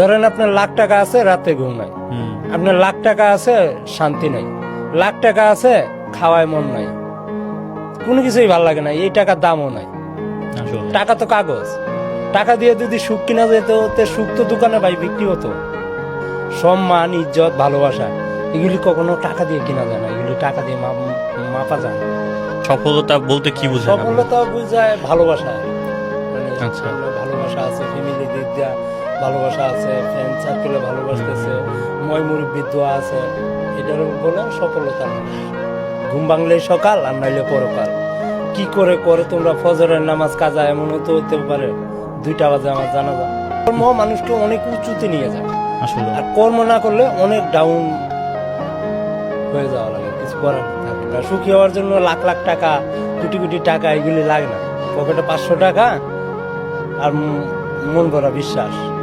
ধরেন আপনার লাখ টাকা আছে রাতে ঘুম নাই। আপনার লাখ টাকা আছে শান্তি নাই। লাখ টাকা আছে খাওয়ায় মন নাই। কোনো কিছুই ভালো লাগে না এই টাকার দামও নাই। টাকা তো কাগজ। টাকা দিয়ে যদি সুখ কিনা যেত তো সুখ তো দোকানে ভাই বিক্রি হতো। সম্মান ইজ্জত ভালোবাসা এগুলি কখনো টাকা দিয়ে কিনা যায় না এগুলি টাকা দিয়ে মাপ- যায় সফলতা বলতে কি আপনি? সফলতা বুঝায় ভালোবাসা। আচ্ছা। ভালোবাসা আছে ফ্যামিলি দিক দিয়া ভালোবাসা আছে ফ্রেন্ড সার্কেলে ভালোবাসতেছে ময় মুরব্বী দোয়া আছে এটার বলে সফলতা ঘুম ভাঙলেই সকাল আর নাইলে পরকাল। কি করে করে তোমরা ফজরের নামাজ কাজা এমন তো হতে পারে। দুইটা বাজে আমার জানা যায় কর্ম মানুষকে অনেক উঁচুতে নিয়ে যায়। আসলে। আর কর্ম না করলে অনেক ডাউন হয়ে যাওয়া লাগে কিছু করার থাকে না। সুখী হওয়ার জন্য লাখ লাখ টাকা কোটি কোটি টাকা এগুলি লাগে না। পকেটে পাঁচশো টাকা আর মন ভরা বিশ্বাস।